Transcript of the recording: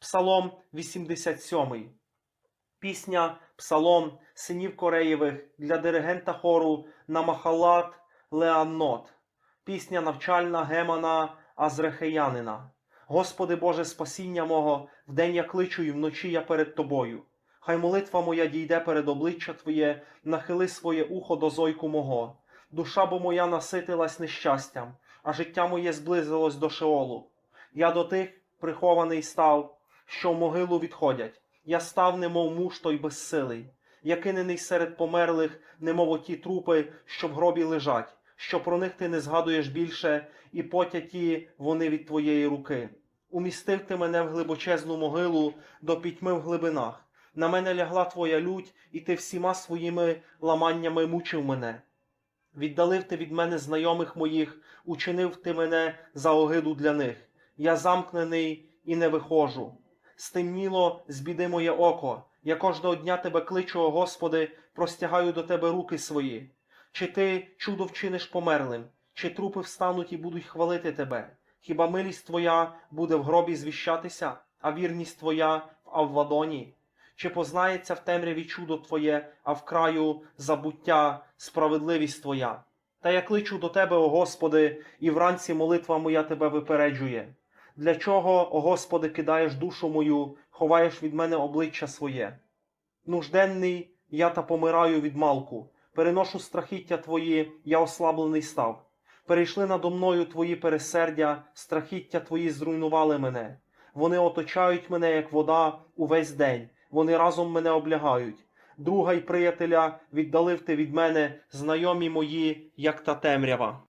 Псалом 87. Пісня Псалом синів Кореєвих для диригента хору Намахалат Леаннот. Пісня навчальна Гемана Азрехеянина. Господи Боже спасіння мого, вдень я кличу і вночі я перед Тобою. Хай молитва моя дійде перед обличчя Твоє, нахили своє ухо до зойку мого. Душа бо моя наситилась нещастям, а життя моє зблизилось до Шеолу. Я до тих прихований став, що в могилу відходять. Я став, немов муж той безсилий. Я кинений серед померлих, немов оті трупи, що в гробі лежать, що про них ти не згадуєш більше, і потяті вони від твоєї руки. Умістив ти мене в глибочезну могилу до пітьми в глибинах. На мене лягла твоя лють, і ти всіма своїми ламаннями мучив мене. Віддалив ти від мене знайомих моїх, учинив ти мене за огиду для них. Я замкнений і не виходжу. Стемніло з біди моє око. Я кожного дня тебе кличу, о Господи, простягаю до тебе руки свої. Чи ти чудо вчиниш померлим, чи трупи встануть і будуть хвалити тебе? Хіба милість твоя буде в гробі звіщатися, а вірність твоя в Аввадоні? Чи познається в темряві чудо твоє, а в краю забуття справедливість твоя? Та я кличу до тебе, о Господи, і вранці молитва моя тебе випереджує. Для чого, о Господи, кидаєш душу мою, ховаєш від мене обличчя своє? Нужденний я та помираю від малку, переношу страхіття твої, я ослаблений став. Перейшли надо мною твої пересердя, страхіття твої зруйнували мене. Вони оточають мене, як вода, увесь день, вони разом мене облягають. Друга й приятеля віддалив ти від мене, знайомі мої, як та темрява.